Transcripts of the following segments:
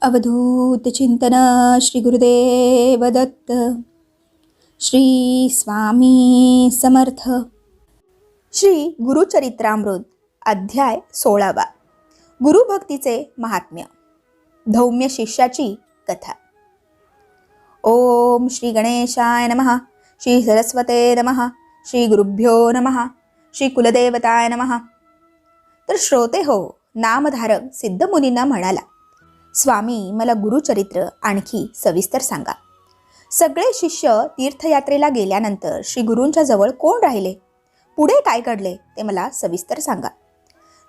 अवधूत चिंतन श्री गुरुदेव दत्त श्री स्वामी समर्थ. श्री गुरुचरित्रामृत अध्याय सोळावा. गुरुभक्तीचे महात्म्य. धौम्य शिष्याची कथा. ओम श्री गणेशाय नमः श्री सरस्वते नमः श्री गुरुभ्यो नमः श्री कुलदेवताय नमः. तर श्रोते हो नामधारक सिद्धमुनींना म्हणाला स्वामी मला गुरुचरित्र आणखी सविस्तर सांगा. सगळे शिष्य तीर्थयात्रेला गेल्यानंतर श्री गुरूंच्या जवळ कोण राहिले? पुढे काय घडले ते मला सविस्तर सांगा.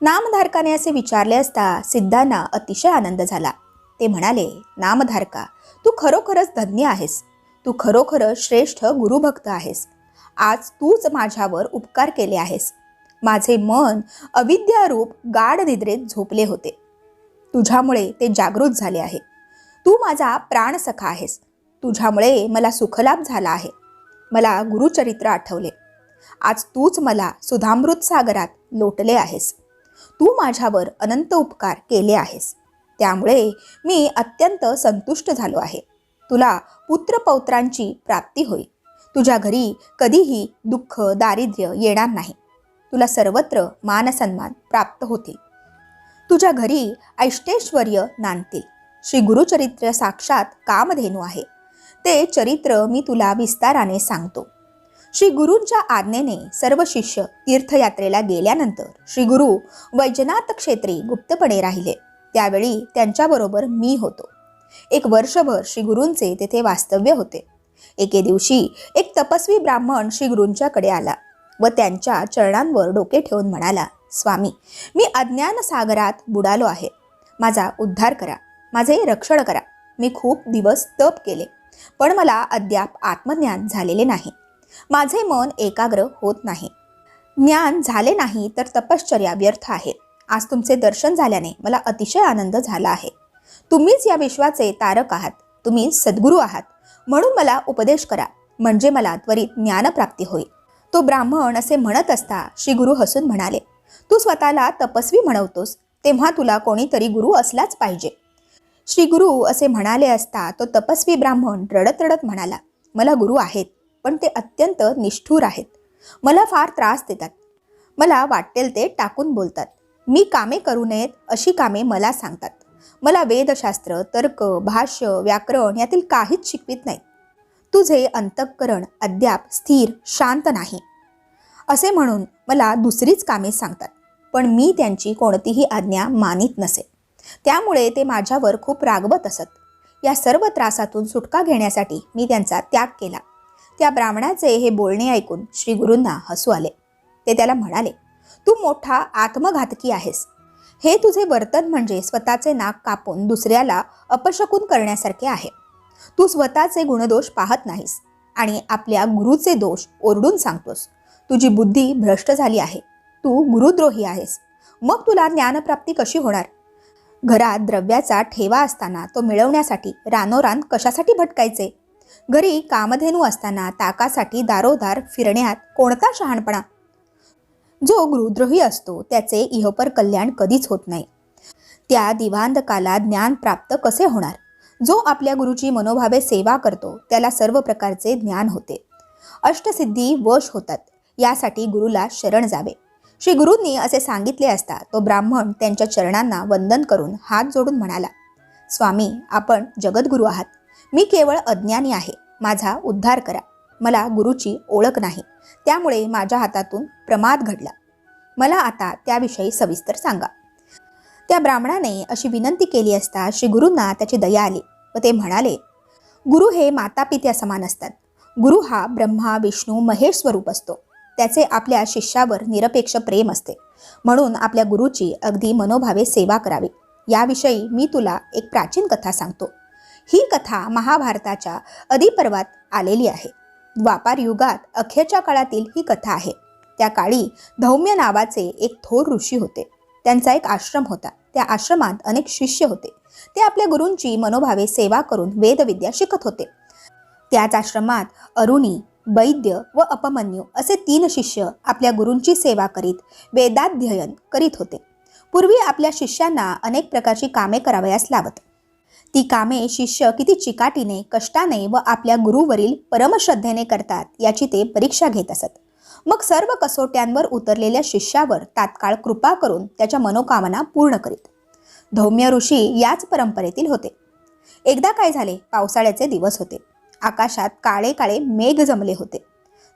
नामधारकाने असे विचारले असता सिद्धांना अतिशय आनंद झाला. ते म्हणाले नामधारका तू खरोखरच धन्य आहेस. तू खरोखरच श्रेष्ठ गुरुभक्त आहेस. आज तूच माझ्यावर उपकार केले आहेस. माझे मन अविद्यारूप गाढ निद्रेत झोपले होते. तुझ्यामुळे ते जागृत झाले आहे. तू माझा प्राणसखा आहेस. तुझ्यामुळे मला सुखलाभ झाला आहे. मला गुरुचरित्र आठवले. आज तूच मला सुधामृत सागरात लोटले आहेस. तू माझ्यावर अनंत उपकार केले आहेस. त्यामुळे मी अत्यंत संतुष्ट झालो आहे. तुला पुत्रपौत्रांची प्राप्ती होईल तुझ्या घरी कधीही दुःख दारिद्र्य येणार नाही. तुला सर्वत्र मानसन्मान प्राप्त होतील तुझ्या घरी ऐष्टेश्वर्य नांदतील. श्री गुरुचरित्र साक्षात कामधेनू आहे. ते चरित्र मी तुला विस्ताराने सांगतो. श्री गुरूंच्या आज्ञेने सर्व शिष्य तीर्थयात्रेला गेल्यानंतर श्री गुरु वैजनाथ क्षेत्री गुप्तपणे राहिले. त्यावेळी त्यांच्याबरोबर मी होतो. एक वर्षभर श्री गुरूंचे तेथे वास्तव्य होते. एके दिवशी एक तपस्वी ब्राह्मण श्री गुरूंच्याकडे आला व त्यांच्या चरणांवर डोके ठेवून म्हणाला स्वामी मी अज्ञान सागरात बुडालो आहे. माझा उद्धार करा. माझे रक्षण करा. मी खूप दिवस तप केले पण मला अद्याप आत्मज्ञान झालेले नाही. माझे मन एकाग्र होत नाही. ज्ञान झाले नाही तर तपश्चर्या व्यर्थ आहे. आज तुमचे दर्शन झाल्याने मला अतिशय आनंद झाला आहे. तुम्हीच या विश्वाचे तारक आहात. तुम्ही सद्गुरू आहात. म्हणून मला उपदेश करा. म्हणजे मला त्वरित ज्ञानप्राप्ती होईल. तो ब्राह्मण असे म्हणत असता श्री गुरु हसून म्हणाले तू स्वतःला तपस्वी म्हणवतोस तेव्हा तुला कोणीतरी गुरु असलाच पाहिजे. श्री गुरु असे म्हणाले असता तो तपस्वी ब्राह्मण रडत रडत म्हणाला मला गुरु आहेत पण ते अत्यंत निष्ठूर आहेत. मला फार त्रास देतात. मला वाटेल ते टाकून बोलतात. मी कामे करू नयेत अशी कामे मला सांगतात. मला वेदशास्त्र तर्क भाष्य व्याकरण यातील काहीच शिकवित नाही तुझे अंतःकरण अद्याप स्थिर शांत नाही. असे म्हणून मला दुसरीच कामे सांगतात. पण मी त्यांची कोणतीही आज्ञा मानित नसे. त्यामुळे ते माझ्यावर खूप रागवत असत. या सर्व त्रासातून सुटका घेण्यासाठी मी त्यांचा त्याग केला. त्या ब्राह्मणाचे हे बोलणे ऐकून श्री गुरूंना हसू आले. ते त्याला म्हणाले तू मोठा आत्मघातकी आहेस. हे तुझे वर्तन म्हणजे स्वतःचे नाक कापून दुसऱ्याला अपशकून करण्यासारखे आहे. तू स्वतःचे गुणदोष पाहत नाहीस आणि आपल्या गुरुचे दोष ओरडून सांगतोस. तुझी बुद्धी भ्रष्ट झाली आहे. तू गुरुद्रोही आहेस. मग तुला ज्ञानप्राप्ती कशी होणार? घरात द्रव्याचा ठेवा असताना तो मिळवण्यासाठी रानोरान कशासाठी भटकायचे? घरी कामधेनू असताना ताकासाठी दारोदार फिरण्यात कोणता शहाणपणा? जो गुरुद्रोही असतो त्याचे इहपर कल्याण कधीच होत नाही. त्या दिवांधकाला ज्ञान प्राप्त कसे होणार? जो आपल्या गुरुची मनोभावे सेवा करतो त्याला सर्व प्रकारचे ज्ञान होते. अष्टसिद्धी वश होतात यासाठी गुरुला शरण जावे. श्री गुरूंनी असे सांगितले असता तो ब्राह्मण त्यांच्या चरणांना वंदन करून हात जोडून म्हणाला स्वामी आपण जगद्गुरू आहात. मी केवळ अज्ञानी आहे. माझा उद्धार करा. मला गुरुची ओळख नाही. त्यामुळे माझ्या हातातून प्रमाद घडला. मला आता त्याविषयी सविस्तर सांगा. त्या ब्राह्मणाने अशी विनंती केली असता श्री गुरूंना त्याची दया आली व ते म्हणाले गुरु हे माता पित्या समान असतात. गुरु हा ब्रह्मा विष्णू महेश स्वरूप असतो. त्याचे आपल्या शिष्यावर निरपेक्ष प्रेम असते. म्हणून आपल्या गुरुची अगदी मनोभावे सेवा करावी. याविषयी मी तुला एक प्राचीन कथा सांगतो. ही कथा महाभारताच्या अधिपर्वात आलेली आहे. द्वापार युगात अखेरच्या काळातील ही कथा आहे. त्या काळी धौम्य नावाचे एक थोर ऋषी होते. त्यांचा एक आश्रम होता. त्या आश्रमात अनेक शिष्य होते. ते आपल्या गुरूंची मनोभावे सेवा करून वेदविद्या शिकत होते. त्याच आश्रमात अरुणी वैद्य व अपमन्यू असे तीन शिष्य आपल्या गुरूंची सेवा करीत वेदाध्ययन करीत होते. पूर्वी आपल्या शिष्यांना अनेक प्रकारची कामे करावयास लावत. ती कामे शिष्य किती चिकाटीने कष्टाने व आपल्या गुरुवरील परमश्रद्धेने करतात याची ते परीक्षा घेत असत. मग सर्व कसोट्यांवर उतरलेल्या शिष्यावर तात्काळ कृपा करून त्याच्या मनोकामना पूर्ण करीत. धौम्य ऋषी याच परंपरेतील होते. एकदा काय झाले? पावसाळ्याचे दिवस होते. आकाशात काळे काळे मेघ जमले होते.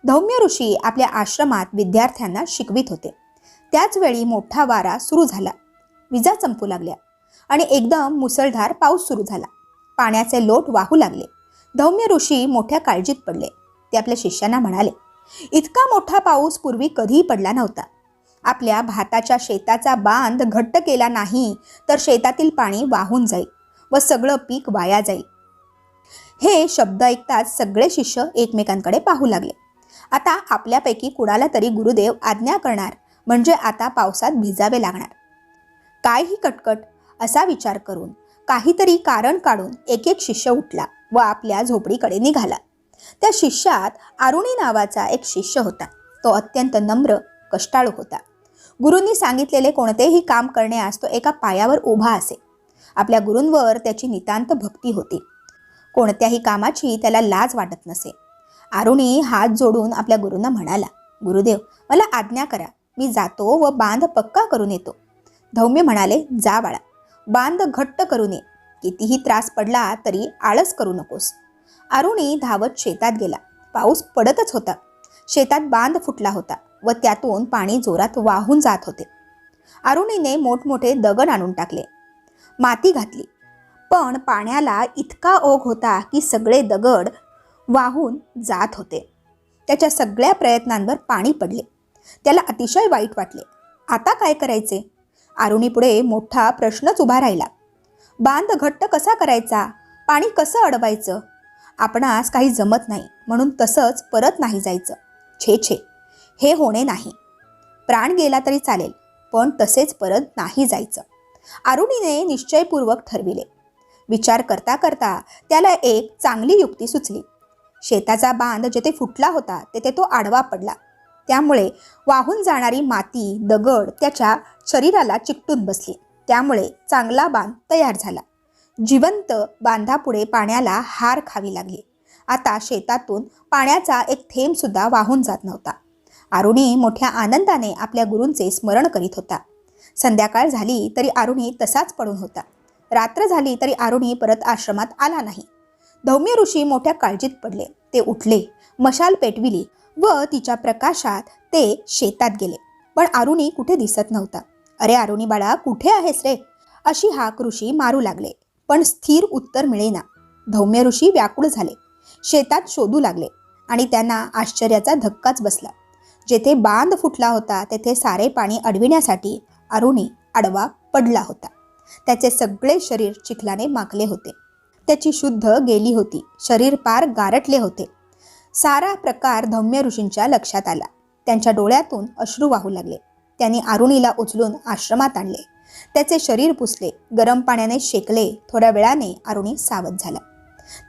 धौम्य ऋषी आपल्या आश्रमात विद्यार्थ्यांना शिकवित होते. त्याच वेळी मोठा वारा सुरू झाला. विजा चमकू लागल्या आणि एकदम मुसळधार पाऊस सुरू झाला. पाण्याचे लोट वाहू लागले. धौम्य ऋषी मोठ्या काळजीत पडले. ते आपल्या शिष्यांना म्हणाले इतका मोठा पाऊस पूर्वी कधीही पडला नव्हता. आपल्या भाताच्या शेताचा बांध घट्ट केला नाही तर शेतातील पाणी वाहून जाईल व सगळं पीक वाया जाईल. हे शब्द ऐकताच सगळे शिष्य एकमेकांकडे पाहू लागले. आता आपल्यापैकी कुणाला तरी गुरुदेव आज्ञा करणार म्हणजे आता पावसात भिजावे लागणार. काय ही कटकट? असा विचार करून काहीतरी कारण काढून एक एक शिष्य उठला व आपल्या झोपडीकडे निघाला. त्या शिष्यात आरुणी नावाचा एक शिष्य होता. तो अत्यंत नम्र कष्टाळू होता. गुरूंनी सांगितलेले कोणतेही काम करण्यास तो एका पायावर उभा असे. आपल्या गुरूंवर त्याची नितांत भक्ती होती. कोणत्याही कामाची त्याला लाज वाटत नसे. आरुणी हात जोडून आपल्या गुरूंना म्हणाला गुरुदेव मला आज्ञा करा. मी जातो व बांध पक्का करून येतो. धौम्य म्हणाले जा बाळा. बांध घट्ट करू नये. कितीही त्रास पडला तरी आळस करू नकोस. आरुणी धावत शेतात गेला. पाऊस पडतच होता. शेतात बांध फुटला होता व त्यातून पाणी जोरात वाहून जात होते. आरुणीने मोठमोठे दगड आणून टाकले. माती घातली. पण पाण्याला इतका ओघ होता की सगळे दगड वाहून जात होते. त्याच्या सगळ्या प्रयत्नांवर पाणी पडले. त्याला अतिशय वाईट वाटले. आता काय करायचे? आरुणीपुढे मोठा प्रश्नच उभा राहिला. बांध घट्ट कसा करायचा? पाणी कसं अडवायचं? आपणास काही जमत नाही म्हणून तसंच परत नाही जायचं. छे छे. हे होणे नाही. प्राण गेला तरी चालेल पण तसेच परत नाही जायचं. आरुणीने निश्चयपूर्वक ठरविले. विचार करता करता त्याला एक चांगली युक्ती सुचली. शेताचा बांध जेथे फुटला होता तेथे तो आडवा पडला. त्यामुळे वाहून जाणारी माती दगड त्याच्या शरीराला चिकटून बसली. त्यामुळे चांगला बांध तयार झाला. जिवंत बांधापुढे पाण्याला हार खावी लागली. आता शेतातून पाण्याचा एक थेंबसुद्धा वाहून जात नव्हता. आरुणी मोठ्या आनंदाने आपल्या गुरूंचे स्मरण करीत होता. संध्याकाळ झाली तरी आरुणी तसाच पडून होता. रात्र झाली तरी आरुणी परत आश्रमात आला नाही. धौम्य ऋषी मोठ्या काळजीत पडले. ते उठले मशाल पेटविली व तिच्या प्रकाशात ते शेतात गेले. पण आरुणी कुठे दिसत नव्हता. अरे आरुणी बाळा कुठे आहेस रे? अशी हाक ऋषी मारू लागले. पण स्थिर उत्तर मिळेना. धौम्य ऋषी व्याकुळ झाले. शेतात शोधू लागले आणि त्यांना आश्चर्याचा धक्काच बसला. जेथे बांध फुटला होता तेथे सारे पाणी अडविण्यासाठी अरुणी आडवा पडला होता. त्याचे सगळे शरीर चिखलाने माखले होते. त्याची शुद्ध गेली होती. शरीर पार गारटले होते. सारा प्रकार धौम्य ऋषींच्या लक्षात आला. त्यांच्या डोळ्यातून अश्रू वाहू लागले. त्यांनी आरुणीला उचलून आश्रमात आणले. त्याचे शरीर पुसले. गरम पाण्याने शेकले. थोड्या वेळाने आरुणी सावध झाला.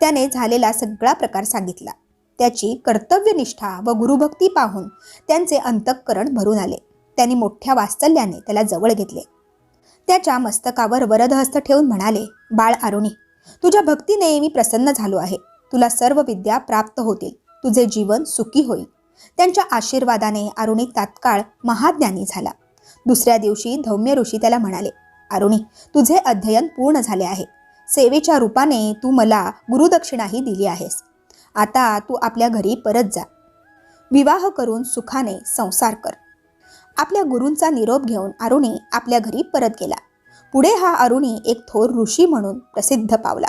त्याने झालेला सगळा प्रकार सांगितला. त्याची कर्तव्यनिष्ठा व गुरुभक्ती पाहून त्यांचे अंतःकरण भरून आले. त्यांनी मोठ्या वात्सल्याने त्याला जवळ घेतले. त्याच्या मस्तकावर वरदहस्त ठेवून म्हणाले बाळ आरुणी तुझ्या भक्तीने मी प्रसन्न झालो आहे. तुला सर्व विद्या प्राप्त होतील. तुझे जीवन सुखी होईल. त्यांच्या आशीर्वादाने अरुणी तात्काळ महाज्ञानी झाला. दुसऱ्या दिवशी धौम्य ऋषी त्याला म्हणाले अरुणी तुझे अध्ययन पूर्ण झाले आहे. सेवेच्या रूपाने तू मला गुरुदक्षिणाही दिली आहेस. आता तू आपल्या घरी परत जा. विवाह करून सुखाने संसार कर. आपल्या गुरूंचा निरोप घेऊन अरुणी आपल्या घरी परत गेला. पुढे हा अरुणी एक थोर ऋषी म्हणून प्रसिद्ध पावला.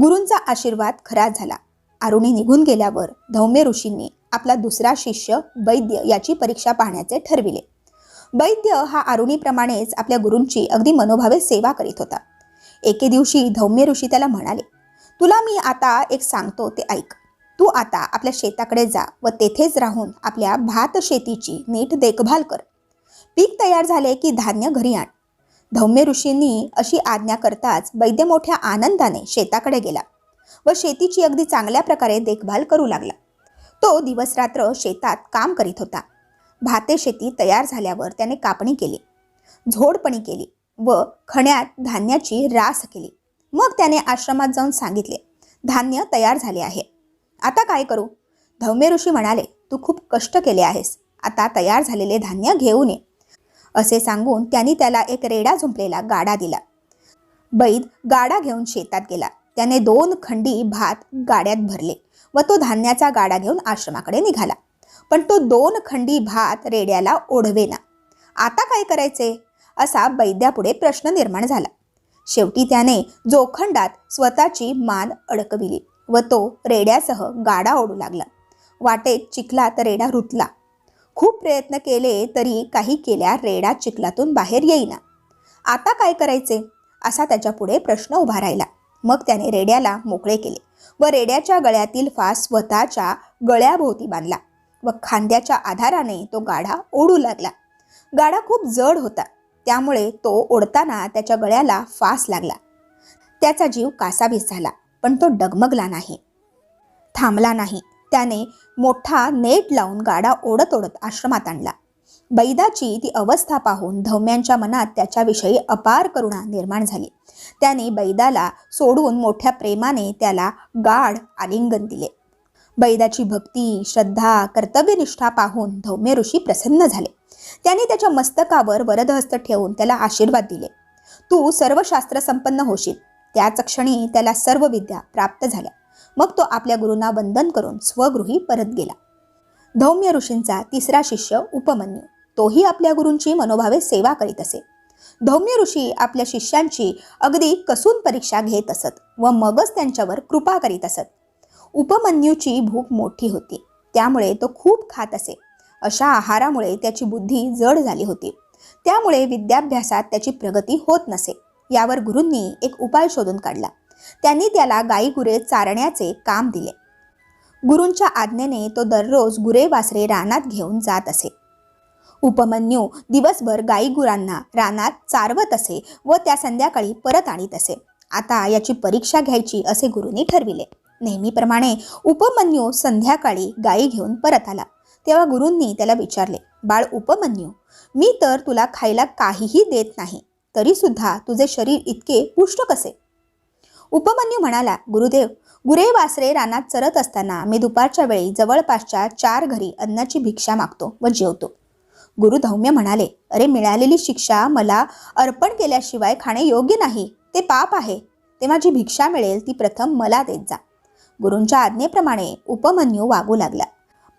गुरूंचा आशीर्वाद खरा झाला. अरुणी निघून गेल्यावर धौम्य ऋषींनी आपला दुसरा शिष्य वैद्य याची परीक्षा पाहण्याचे ठरविले. वैद्य हा अरुणीप्रमाणेच आपल्या गुरूंची अगदी मनोभावे सेवा करीत होता. एके दिवशी धौम्य ऋषी त्याला म्हणाले तुला मी आता एक सांगतो ते ऐक. तू आता आपल्या शेताकडे जा व तेथेच राहून आपल्या भात शेतीची नीट देखभाल कर. पीक तयार झाले की धान्य घरी आण. धौम्य ऋषींनी अशी आज्ञा करताच वैद्य मोठ्या आनंदाने शेताकडे गेला व शेतीची अगदी चांगल्या प्रकारे देखभाल करू लागला. तो दिवसरात्र शेतात काम करीत होता. भाते शेती तयार झाल्यावर त्याने कापणी केली झोडपणी केली व खण्यात धान्याची रास केली. मग त्याने आश्रमात जाऊन सांगितले धान्य तयार झाले आहे. आता काय करू? धौम्य ऋषी म्हणाले तू खूप कष्ट केले आहेस. आता तयार झालेले धान्य घेऊन ये असे सांगून त्यांनी त्याला एक रेडा झुंपलेला गाडा दिला. बैद गाडा घेऊन शेतात गेला. त्याने दोन खंडी भात गाड्यात भरले व तो धान्याचा गाडा घेऊन आश्रमाकडे निघाला. पण तो दोन खंडी भात रेड्याला ओढवेना. आता काय करायचे? असा बैद्यापुढे प्रश्न निर्माण झाला. शेवटी त्याने जोखंडात स्वतःची मान अडकविली. व तो रेड्यासह गाडा ओढू लागला. वाटेत चिखलात रेडा रुतला. खूप प्रयत्न केले तरी काही केल्या रेडा चिखलातून बाहेर येईना. आता काय करायचे? असा त्याच्यापुढे प्रश्न उभा राहिला. मग त्याने रेड्याला मोकळे केले व रेड्याच्या गळ्यातील फास स्वतःच्या गळ्याभोवती बांधला व खांद्याच्या आधाराने तो गाडा ओढू लागला. गाडा खूप जड होता. त्यामुळे तो ओढताना त्याच्या गळ्याला फास लागला. त्याचा जीव कासावीस झाला. पण तो डगमगला नाही. थांबला नाही. त्याने मोठा नेट लावून गाडा ओढत ओढत आश्रमात आणला. बैदाची ती अवस्था पाहून धौम्यांच्या मनात त्याच्याविषयी अपार करुणा निर्माण झाली. त्याने बैदाला सोडून मोठ्या प्रेमाने त्याला गाढ आलिंगन दिले. बैदाची भक्ती श्रद्धा कर्तव्यनिष्ठा पाहून धौम्य ऋषी प्रसन्न झाले. त्याने त्याच्या मस्तकावर वरदहस्त ठेवून त्याला आशीर्वाद दिले. तू सर्व शास्त्र संपन्न होशील. त्याच क्षणी त्याला सर्व विद्या प्राप्त झाल्या. मग तो आपल्या गुरूंना वंदन करून स्वगृही परत गेला. धौम्य ऋषींचा तिसरा शिष्य उपमन्यू. तोही आपल्या गुरूंची मनोभावे सेवा करीत असे. धौम्य ऋषी आपल्या शिष्यांची अगदी कसून परीक्षा घेत असत व मगच त्यांच्यावर कृपा करीत असत. उपमन्यूची भूक मोठी होती. त्यामुळे तो खूप खात असे. अशा आहारामुळे त्याची बुद्धी जड झाली होती. त्यामुळे विद्याभ्यासात त्याची प्रगती होत नसे. यावर गुरूंनी एक उपाय शोधून काढला. त्यांनी त्याला गाई गुरे चारण्याचे काम दिले. गुरूंच्या आज्ञेने तो दररोज गुरे वासरे रानात घेऊन जात असे. उपमन्यू दिवसभर गाई गुरांना रानात चारवत असे व त्या संध्याकाळी परत आणीत असे. आता याची परीक्षा घ्यायची असे गुरुने ठरविले. नेहमीप्रमाणे उपमन्यू संध्याकाळी गाई घेऊन परत आला. तेव्हा गुरूंनी त्याला विचारले बाळ उपमन्यू मी तर तुला खायला काहीही देत नाही. तरीसुद्धा तुझे शरीर इतके पुष्ट कसे? उपमन्यू म्हणाला गुरुदेव गुरे वासरे रानात चरत असताना मी दुपारच्या वेळी जवळपासच्या चार घरी अन्नाची भिक्षा मागतो व जेवतो. गुरु धौम्य म्हणाले अरे मिळालेली शिक्षा मला अर्पण केल्याशिवाय खाणे योग्य नाही ते पाप आहे. तेव्हा जी भिक्षा मिळेल ती प्रथम मला देत जा. गुरूंच्या आज्ञेप्रमाणे उपमन्यू वागू लागला.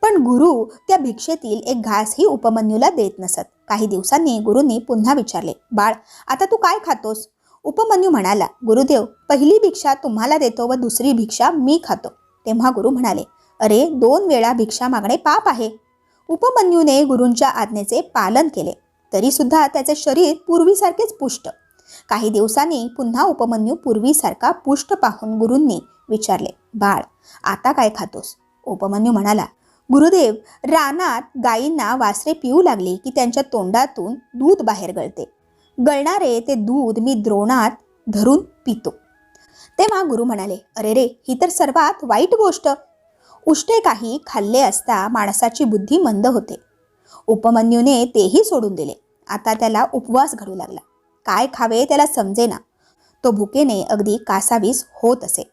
पण गुरु त्या भिक्षेतील एक घासही उपमन्यूला देत नसत. काही दिवसांनी गुरुंनी पुन्हा विचारले बाळ आता तू काय खातोस? उपमन्यू म्हणाला गुरुदेव पहिली भिक्षा तुम्हाला देतो व दुसरी भिक्षा मी खातो. तेव्हा गुरु म्हणाले अरे दोन वेळा भिक्षा मागणे पाप आहे. उपमन्यूने गुरूंच्या आज्ञेचे पालन केले. तरी सुद्धा त्याचे शरीर पूर्वीसारखेच पुष्ट. काही दिवसांनी पुन्हा उपमन्यू पूर्वीसारखा पुष्ट पाहून गुरूंनी विचारले बाळ आता काय खातोस? उपमन्यू म्हणाला गुरुदेव रानात गायींना वासरे पिऊ लागले की त्यांच्या तोंडातून दूध बाहेर गळते. गळणारे ते दूध मी द्रोणात धरून पितो. तेव्हा गुरु म्हणाले अरे रे ही तर सर्वात वाईट गोष्ट. उष्टे काही खाल्ले असता माणसाची बुद्धी मंद होते. उपमन्यूने तेही सोडून दिले. आता त्याला उपवास घडू लागला. काय खावे त्याला समजेना. तो भुकेने अगदी कासावीस होत असे.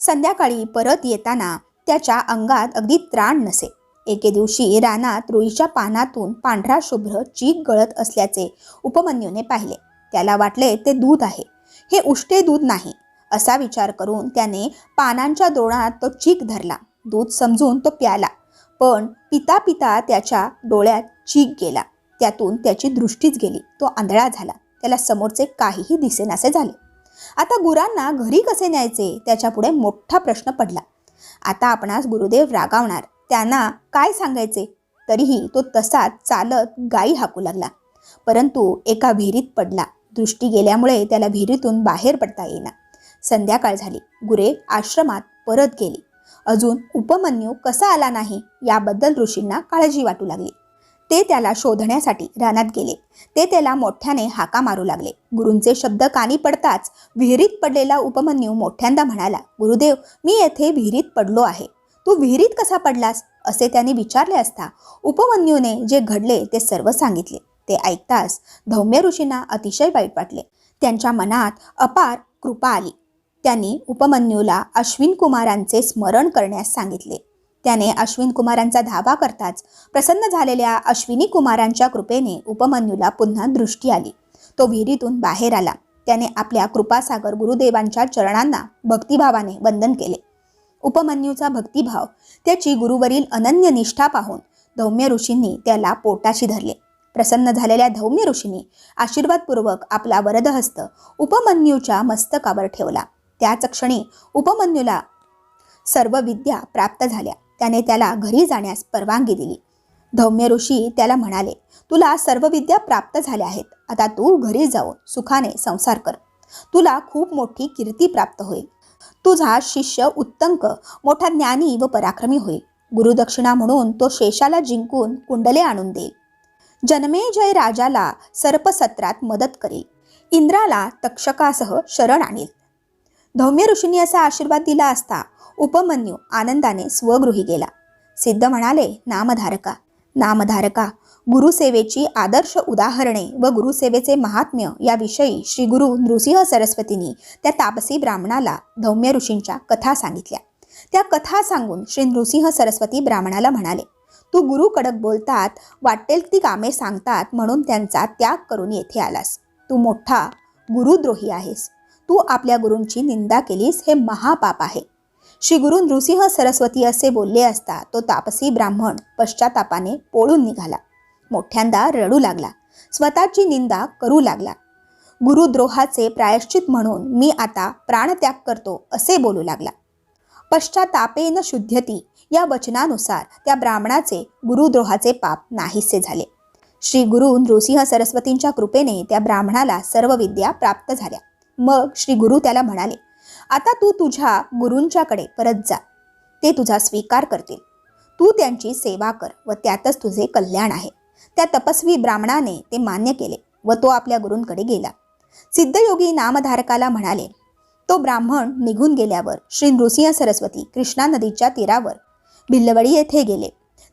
संध्याकाळी परत येताना त्याच्या अंगात अगदी त्राण नसे. एके दिवशी रानात रुईच्या पानातून पांढरा शुभ्र चीक गळत असल्याचे उपमन्यूने पाहिले. त्याला वाटले ते दूध आहे. हे उष्टे दूध नाही. असा विचार करून त्याने पानांच्या दोणात तो चीक धरला. दूध समजून तो प्याला. पण पिता पिता त्याच्या डोळ्यात चीक गेला. त्यातून त्याची दृष्टीच गेली. तो आंधळा झाला. त्याला समोरचे काहीही दिसेनासे झाले. आता गुरांना घरी कसे न्यायचे? त्याच्यापुढे मोठा प्रश्न पडला. आता आपणास गुरुदेव रागावणार. त्यांना काय सांगायचे? तरीही तो तसाच चालत गाई हाकू लागला. परंतु एका विहिरीत पडला. दृष्टी गेल्यामुळे त्याला विहिरीतून बाहेर पडता येईना. संध्याकाळ झाली. गुरे आश्रमात परत गेली. अजून उपमन्यू कसा आला नाही याबद्दल ऋषींना काळजी वाटू लागली. ते त्याला शोधण्यासाठी रानात गेले. ते त्याला मोठ्याने हाका मारू लागले. गुरूंचे शब्द कानी पडताच विहिरीत पडलेला उपमन्यू मोठ्यांदा म्हणाला गुरुदेव मी येथे विहिरीत पडलो आहे. तू विहिरीत कसा पडलास? असे त्याने विचारले असता उपमन्यूने जे घडले ते सर्व सांगितले. ते ऐकताच धौम्य ऋषींना अतिशय वाईट वाटले. त्यांच्या मनात अपार कृपा आली. त्यांनी उपमन्यूला अश्विन कुमारांचे स्मरण करण्यास सांगितले. त्याने अश्विन कुमारांचा धावा करताच प्रसन्न झालेल्या अश्विनी कुमारांच्या कृपेने उपमन्यूला पुन्हा दृष्टी आली. तो विहिरीतून बाहेर आला. त्याने आपल्या कृपासागर गुरुदेवांच्या चरणांना भक्तिभावाने वंदन केले. उपमन्यूचा भक्तिभाव त्याची गुरुवरील अनन्य निष्ठा पाहून धौम्य ऋषींनी त्याला पोटाशी धरले. प्रसन्न झालेल्या धौम्य ऋषींनी आशीर्वादपूर्वक आपला वरदहस्त उपमन्यूच्या मस्तकावर ठेवला. त्याच क्षणी उपमन्यूला सर्व विद्या प्राप्त झाल्या. त्याने त्याला घरी जाण्यास परवानगी दिली. धौम्य ऋषी त्याला म्हणाले तुला सर्व विद्या प्राप्त झाल्या आहेत. आता तू घरी जाऊन सुखाने संसार कर. तुला खूप मोठी कीर्ती प्राप्त होईल. तुझा शिष्य उत्तंक मोठा ज्ञानी व पराक्रमी होईल. गुरुदक्षिणा म्हणून तो शेषाला जिंकून कुंडले आणून देईल. जनमेजय राजाला सर्पसत्रात मदत करेल. इंद्राला तक्षकासह शरण आणील. धौम्य ऋषींनी असा आशीर्वाद दिला असता उपमन्यू आनंदाने स्वगृही गेला. सिद्ध म्हणाले नामधारका नामधारका गुरुसेवेची आदर्श उदाहरणे व गुरुसेवेचे महात्म्य याविषयी श्री गुरु नृसिंह सरस्वतींनी त्या तापसी ब्राह्मणाला धौम्य ऋषींच्या कथा सांगितल्या. त्या कथा सांगून श्री नृसिंह सरस्वती ब्राह्मणाला म्हणाले तू गुरु कडक बोलतात वाटेल ती कामे सांगतात म्हणून त्यांचा त्याग करून येथे आलास. तू मोठा गुरुद्रोही आहेस. तू आपल्या गुरूंची निंदा केलीस हे महापाप आहे. श्री गुरु नृसिंह सरस्वती असे बोलले असता तो तापसी ब्राह्मण पश्चातापाने पोळून निघाला. मोठ्यांदा रडू लागला. स्वतःची निंदा करू लागला. गुरुद्रोहाचे प्रायश्चित म्हणून मी आता प्राणत्याग करतो असे बोलू लागला. पश्चातापेन शुद्धती या वचनानुसार त्या ब्राह्मणाचे गुरुद्रोहाचे पाप नाहीसे झाले. श्री गुरु नृसिंह सरस्वतींच्या कृपेने त्या ब्राह्मणाला सर्व विद्या प्राप्त झाल्या. मग श्री गुरु त्याला म्हणाले आता तू तुझ्या गुरूंच्याकडे परत जा. ते तुझा स्वीकार करतील. तू त्यांची सेवा कर व त्यातच तुझे कल्याण आहे. त्या तपस्वी ब्राह्मणाने ते मान्य केले व तो आपल्या गुरूंकडे गेला. सिद्धयोगी नामधारकाला म्हणाले तो ब्राह्मण निघून गेल्यावर श्री नृसिंह सरस्वती कृष्णा नदीच्या तीरावर भिल्लवडी येथे गेले.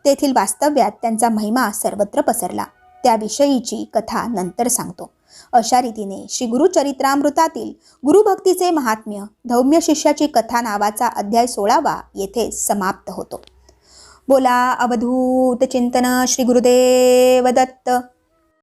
तेथील वास्तव्यात त्यांचा महिमा सर्वत्र पसरला. त्याविषयीची कथा नंतर सांगतो. अशा रीतीने श्री गुरुचरित्रामृतातील गुरुभक्तीचे महात्म्य धौम्य शिष्याची कथा नावाचा अध्याय सोळावा येथे समाप्त होतो. बोला अवधूत चिंतन श्री गुरुदेव दत्त.